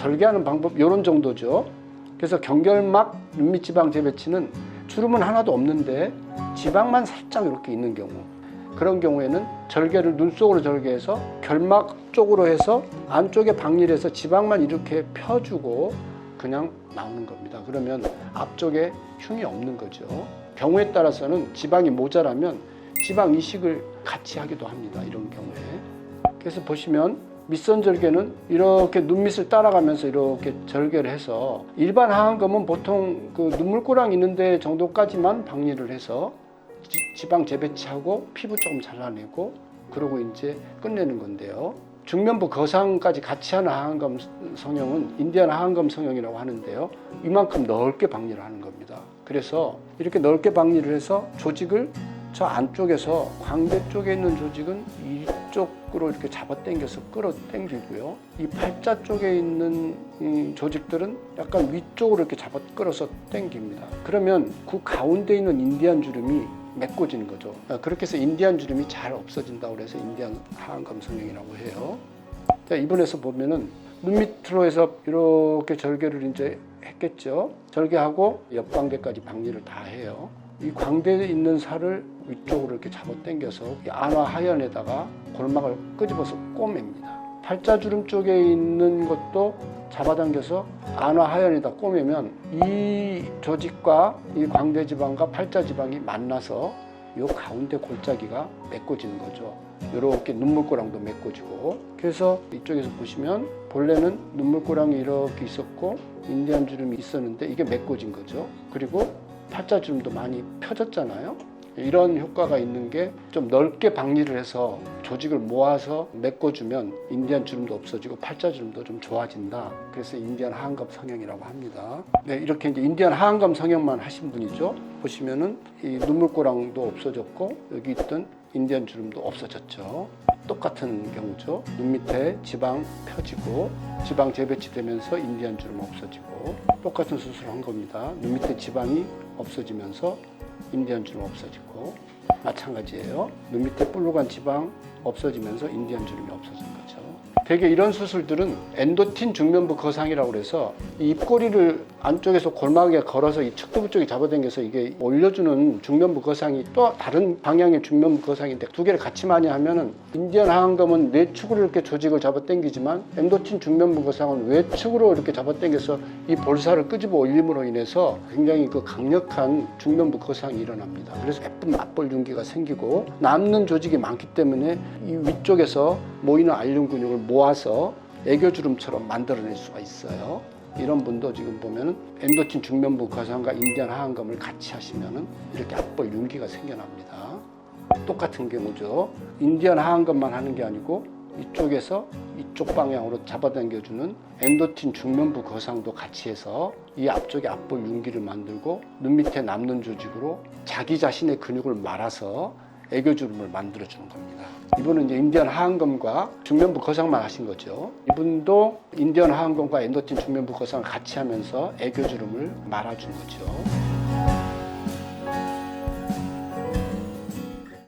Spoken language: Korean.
절개하는 방법 이런 정도죠. 그래서 경결막 윤미지방 재배치는 주름은 하나도 없는데 지방만 살짝 이렇게 있는 경우 그런 경우에는 절개를 눈 속으로 절개해서 결막 쪽으로 해서 안쪽에 박리해서 지방만 이렇게 펴주고 그냥 나오는 겁니다. 그러면 앞쪽에 흉이 없는 거죠. 경우에 따라서는 지방이 모자라면 지방 이식을 같이 하기도 합니다. 이런 경우에. 그래서 보시면 밑선 절개는 이렇게 눈밑을 따라가면서 이렇게 절개를 해서 일반 하안검은 보통 그 눈물고랑 있는데 정도까지만 박리를 해서 지, 방 재배치하고 피부 조금 잘라내고 그러고 이제 끝내는 건데요. 중면부 거상까지 같이 하는 하안검 성형은 인디안 하안검 성형이라고 하는데요. 이만큼 넓게 박리를 하는 겁니다. 그래서 이렇게 넓게 박리를 해서 조직을 저 안쪽에서 광대 쪽에 있는 조직은 이쪽으로 이렇게 잡아 당겨서 끌어 당기고요. 이 팔자 쪽에 있는 이 조직들은 약간 위쪽으로 이렇게 잡아 끌어서 당깁니다. 그러면 그 가운데 있는 인디안 주름이 메꿔지는 거죠. 그렇게 해서 인디안 주름이 잘 없어진다고 그래서 인디안 하안검 성형이라고 해요. 자, 이번에서 보면은 눈 밑으로 해서 이렇게 절개를 이제 했겠죠. 절개하고 옆광대까지 박리를 다 해요. 이 광대에 있는 살을 위쪽으로 이렇게 잡아 당겨서 이 안화 하연에다가 골막을 끄집어서 꼬맵니다. 팔자주름 쪽에 있는 것도 잡아당겨서 안화 하연에다 꼬매면 이 조직과 이 광대 지방과 팔자 지방이 만나서 이 가운데 골짜기가 메꿔지는 거죠. 이렇게 눈물고랑도 메꿔지고 그래서 이쪽에서 보시면 본래는 눈물고랑이 이렇게 있었고 인디안 주름이 있었는데 이게 메꿔진 거죠. 그리고 팔자 주름도 많이 펴졌잖아요. 이런 효과가 있는 게 좀 넓게 박리를 해서 조직을 모아서 메꿔주면 인디안 주름도 없어지고 팔자 주름도 좀 좋아진다. 그래서 인디안 하안검 성형이라고 합니다. 네, 이렇게 이제 인디안 하안검 성형만 하신 분이죠. 보시면은 이 눈물고랑도 없어졌고 여기 있던 인디안 주름도 없어졌죠. 똑같은 경우죠. 눈 밑에 지방 펴지고 지방 재배치되면서 인디안 주름 없어지고 똑같은 수술을 한 겁니다. 눈 밑에 지방이 없어지면서 인디안 주름 없어지고 마찬가지예요. 눈 밑에 볼록한 지방 없어지면서 인디안 주름이 없어진 거죠. 되게 이런 수술들은 엔도틴 중면부 거상이라고 그래서 이 입꼬리를 안쪽에서 골막에 걸어서 이 척두부 쪽에 잡아당겨서 이게 올려주는 중면부 거상이 또 다른 방향의 중면부 거상인데 두 개를 같이 많이 하면은 인디언 하안검은 내축으로 이렇게 조직을 잡아당기지만 엔도틴 중면부 거상은 외축으로 이렇게 잡아당겨서 이 볼살을 끄집어 올림으로 인해서 굉장히 그 강력한 중면부 거상이 일어납니다. 그래서 예쁜 맞볼 윤기가 생기고 남는 조직이 많기 때문에 이 위쪽에서 모이는 알륜 근육을 모아서 애교주름처럼 만들어낼 수가 있어요. 이런 분도 지금 보면은 엔도틴 중면부 거상과 인디안 하안검을 같이 하시면은 이렇게 앞볼 윤기가 생겨납니다. 똑같은 경우죠. 인디안 하안검만 하는 게 아니고 이쪽에서 이쪽 방향으로 잡아당겨주는 엔도틴 중면부 거상도 같이 해서 이 앞쪽에 앞볼 윤기를 만들고 눈 밑에 남는 조직으로 자기 자신의 근육을 말아서 애교주름을 만들어주는 겁니다. 이분은 이제 인디언 하안검과 중면부 거상만 하신 거죠. 이분도 인디언 하안검과 엔도틴 중면부 거상을 같이 하면서 애교주름을 말아준 거죠.